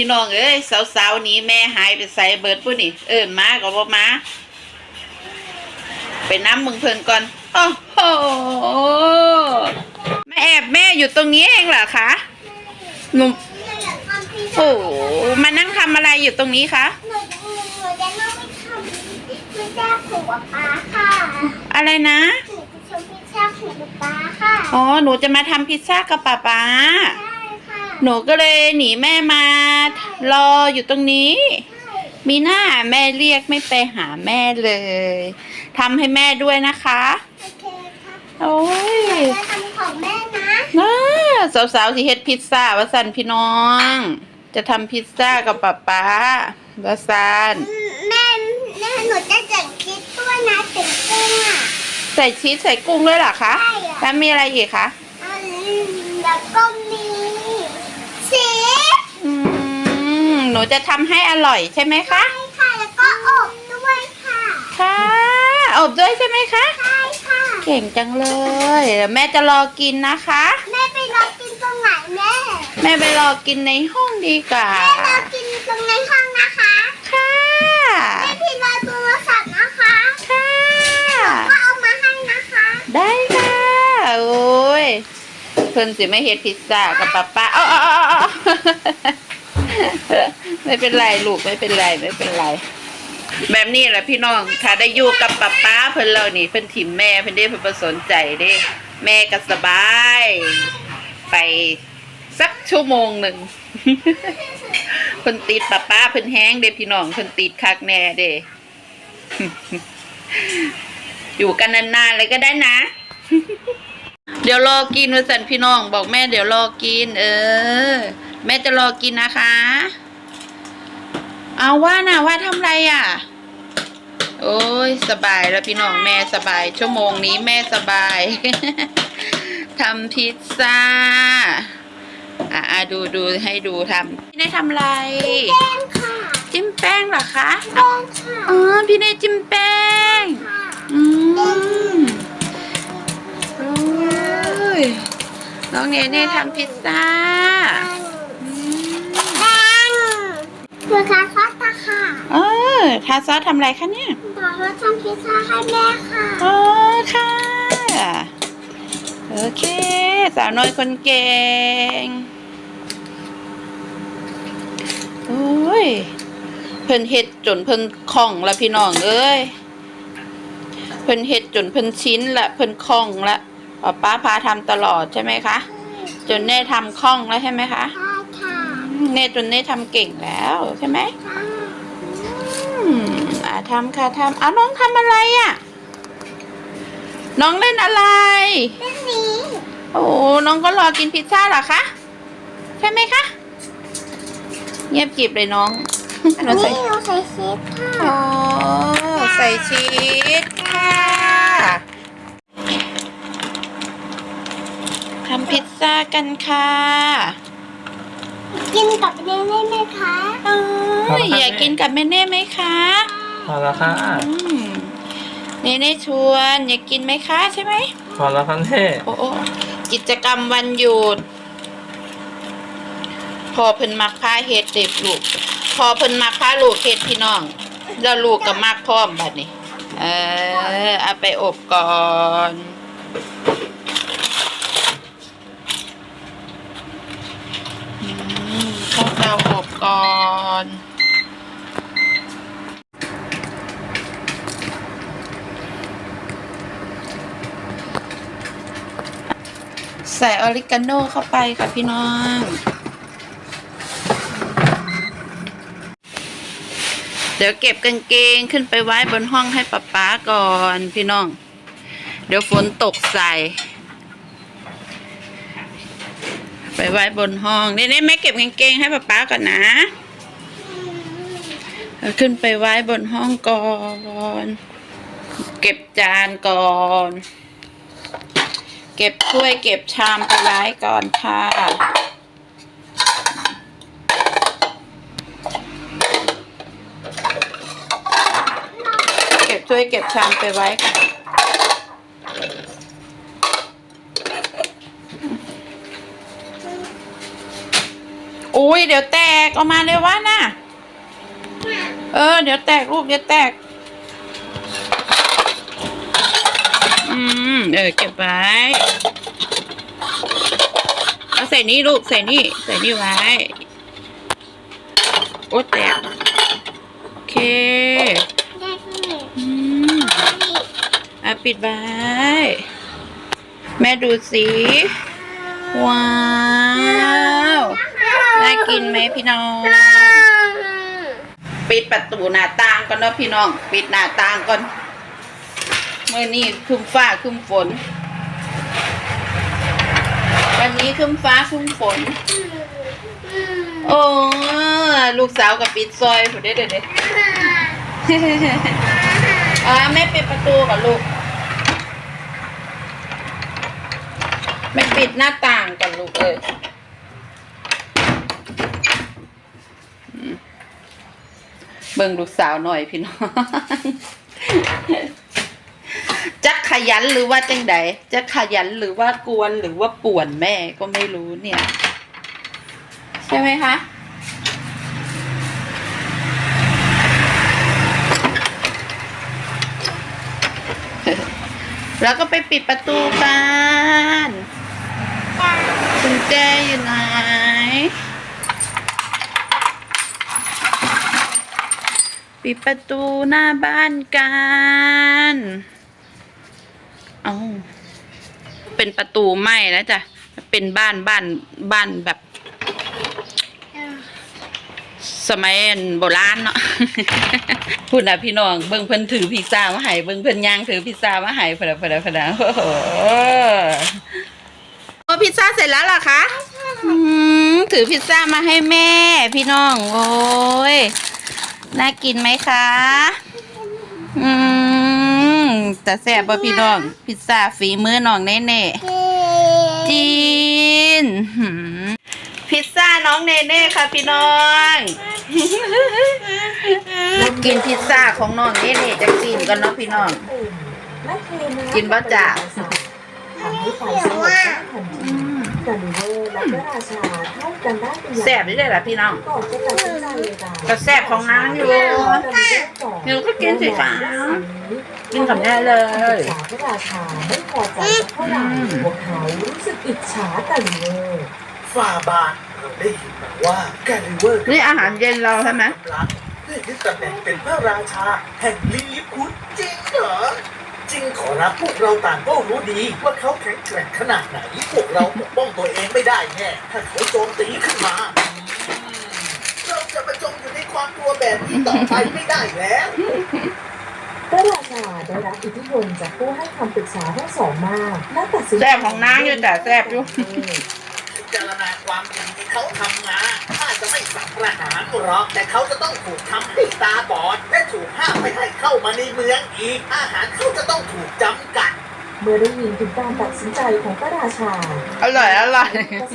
พี่น้องเอ้ยสาวๆหนี้แม่หายไปใส่เบิดผู้นี่เอิ้นมาก็บ่มาไปน้ำมึงเพิ่นก่อนโอ้โหมาแอบแม่อยู่ตรงนี้เองเหรอคะหนูโอ้โหมานั่งทำอะไรอยู่ตรงนี้คะหนูหนูจะนั่งไปทำพิซซ่าของป๊าป๊าค่ะ อะไรนะหนูจะชมพิซซ่าของป๊าป๊าค่ะอ๋อหนูจะมาทำพิซซ่ากับป๊าป๊าใช่ค่ะหนูก็เลยหนีแม่มา รออยู่ตรงนี้ใช่มีหน้าแม่เรียกไม่ไปหาแม่เลยทำให้แม่ด้วยนะคะ โอเคครับโอ้ยจะทำของแม่นะน่าสาวๆที่เฮ็ดพิซซ่าวาสันพี่น้อง จะทำพิซซ่ากับป๊าป๊าวาสันแม่แม่หนูจะจัดคิดด้วยนะถึงกุ้งอะใส่ชีสใส่กุ้งด้วยเหรอคะ ใช่อะแล้วมีอะไรอีกคะอืมแล้วก็มี หนูจะทำให้อร่อยใช่ไหมคะ ใช่ค่ะ แล้วก็อบด้วยค่ะ ค่ะ อบด้วยใช่ไหมคะ ใช่ค่ะ เก่งจังเลยเดี๋ยวแม่จะรอกินนะคะ แม่ไปรอกินตรงไหนแม่ แม่ไปรอกินในห้องดีกว่า แม่รอกินตรงในห้องนะคะ ค่ะ แม่พี่รอโทรศัพท์นะคะ ค่ะ ก็เอามาให้นะคะ ได้ค่ะ โอ้ยเพิ่นสิไม่เฮ็ดพิซซ่ากับป๊าป๊าเอาเอาเอาเอา ไม่เป็นไรลูกไม่เป็นไรไม่เป็นไร แบบนี้แหละพี่น้องถ้าได้อยู่กับป๊าป๊าเพิ่นเรานี่เพิ่นถิ่มแม่เพิ่นได้เพิ่นบ่สนใจเด้ แม่ก็สบาย ไปสักชั่วโมงหนึ่งเพิ่นติดป๊าป๊าเพิ่นแห้งเด้พี่น้องเพิ่นติดคักแน่เด้อยู่กันนานๆเลยก็ได้นะ เดี๋ยวรอกินวสันพี่น้อง บอกแม่เดี๋ยวรอกิน เออ แม่จะรอกินนะคะ เอาว่านะว่าทำไรอะ โอ้ยสบายแล้วพี่น้องแม่สบาย ชั่วโมงนี้แม่สบายทำพิซซ่า อะอะดูดูให้ดูทำพี่เนยทำอะไร แป้งค่ะจิ้มแป้งเหรอคะแป้งค่ะอ๋อพี่เนยจิ้มแป้งค่ะอืมโอ้ยน้องเนเน่ทำพิซซ่า แป้งเพื่อการทอดตะ ค่ะเออทาซอสทำอะไรคะเนี่ยบอกว่าทำพิซซ่าให้แม่ค่ะอ๋อค่ะ โอเค สาวน้อยคนเก่งโอ้ย เพิ่นเฮ็ดจนเพิ่นคล่องละพี่น้องเอ้ย เพิ่นเฮ็ดจนเพิ่นชิ้นละเพิ่นคล่องละป้าป้าพาทำตลอดใช่ไหมคะ จนเน่ทำคล่องแล้วใช่ไหมคะ ใช่ค่ะ เน่จนเน่ทำเก่งแล้วใช่ไหมค่ะอืมอ่า ทำค่ะทำอ้าวน้องทำอะไรอะ น้องเล่นอะไรเรื่องนี้โอ้น้องก็รอกินพิซซ่าเหรอคะ ใช่ไหมคะ เงียบกริบเลยน้องเราใส่นี่เราใส่ชีสค่ะอ๋อใส่ชีสค่ะทำพิซซ่ากันค่ะ กินกับเนยได้ไหมคะเอ้ยอยากกินกับแม่เน่ไหมคะ พอแล้วค่ะอืมเน่เน่ชวนอยากกินไหมคะใช่ไหม พอแล้วค่ะเน่โอ้โอ้กิจกรรมวันหยุด พอเพิ่นมักพาเฮ็ดเด็บลูก พอเพิ่นมักพาลูกเฮ็ดพี่น้อง แล้วลูกก็มักพร้อมบัดนี้ เออเอาไปอบก่อนอืมเข้าเตาอบก่อน ใส่ออริกาโนเข้าไปค่ะพี่น้อง เดี๋ยวเก็บกางเกงขึ้นไปไว้บนห้องให้ป๊าป๊าก่อนพี่น้อง เดี๋ยวฝนตกใส่ ไปไว้บนห้องนี่นี่แม่เก็บกางเกงให้ป๊าป๊าก่อนนะ ขึ้นไปไว้บนห้องก่อน เก็บจานก่อน เก็บถ้วยเก็บชามไปไว้ก่อนค่ะเก็บถ้วยเก็บชามไปไว้ก่อนอุ้ยเดี๋ยวแตกออกมาเลยวะน่ะ เออ เดี๋ยวแตกลูกเดี๋ยวแตก มเออเก็บไว้เอาใส่นี่ลูกใส่นี่ใส่นี่ไว้ โอ้แตกโอเคได้ที่อืมอะปิดไว้ แม่ดูสิ ว้าว น่ากินไหมพี่น้อง ปิดประตูหน้าต่างก่อนเนาะพี่น้อง ปิดหน้าต่างก่อน เมื่อนี้ครึมฟ้าครึมฝน วันนี้ครึมฟ้าครึมฝน โอ้ลูกสาวกับปิดซอยผมได้เด็ดอ่าแม่ปิดประตูก่อนลูกแม่ปิดหน้าต่างก่อนลูกเอ้ยอืมเบิ่งลูกสาวหน่อยพี่น้องจะ ขยันหรือว่าจังใดจะขยันหรือว่ากวนหรือว่าป่วนแม่ก็ไม่รู้เนี่ย ใช่ไหมคะแล้วก็ไปปิดประตูกันกุญแจอยู่ไหน ปิดประตูหน้าบ้านกัน เอา เป็นประตูไม้แล้วจ้ะเป็นบ้านบ้านบ้านแบบ สมัยโบราณเนาะพูดนะพี่น้องเบิ่งเพิ่นถือพิซซ่ามาให้เบิ่งเพิ่นย่างถือพิซซ่ามาให้พะนะพะนะพะนะโอ้โหโอ้พิซซ่าเสร็จแล้วเหรอคะถือพิซซ่ามาให้แม่ พี่น้อง โอ้ย น่ากินไหมคะ อืม แต่แซ่บป่ะพี่น้อง พิซซ่าฝีมือน้องแน่ๆจีนหืมพิซซ่าน้องเนเน่ค่ะพี่น้องกินพิซซ่าของน้องเนเน่จะกินกันเนาะพี่น้อง กินบ่จ้ะทำให้ไฟสงบได้ทันทีกาลิเวอร์และก็ราชาเข้ากันได้เป็นอย่างแซ่บได้เลยล่ะพี่น้องก่อนจะตัดสินใจเลยค่ะก็แซ่บของนางอยู่หนูก็กินสิคะ กินกับแม่เลยสาพระราชาไม่พอใจเท่าไหร่พวกเขารู้สึกอิจฉากาลิเวอร์ฝ่าบาทเราได้ยินมาว่าแกริเวอร์นี่อาหารเย็นเราใช่ไหมกำลังเพื่อยึดตำแหน่งเป็นพระราชา แห่งลิลิพุทจริงเหรอจริงขอรับพวกเราต่างก็รู้ดีว่าเขาแข็งแกร่งขนาดไหนพวกเราปกป้องตัวเองไม่ได้แน่ถ้าเขาโจมตีขึ้นมาอืมเราจะมาจมอยู่ในความกลัวแบบนี้ต่อไปไม่ได้แล้ว พระราชาได้รับอิทธิพลจากผู้ให้คำปรึกษาทั้งสองมากและตัดสินใจแซ่บของนางอยู่จ้ะแซ่บอยู่ พิจารณาความจริงที่เขาทำมาถ้าจะไม่สังประหารหรอกแต่เขาจะต้องถูกทำให้ตาบอด และถูกห้ามไม่ให้เข้ามาในเมืองอีก อาหารเขาจะต้องถูกจำกัด เมื่อได้ยินถึงการตัดสินใจของพระราชาอร่อยอร่อย กษัตริย์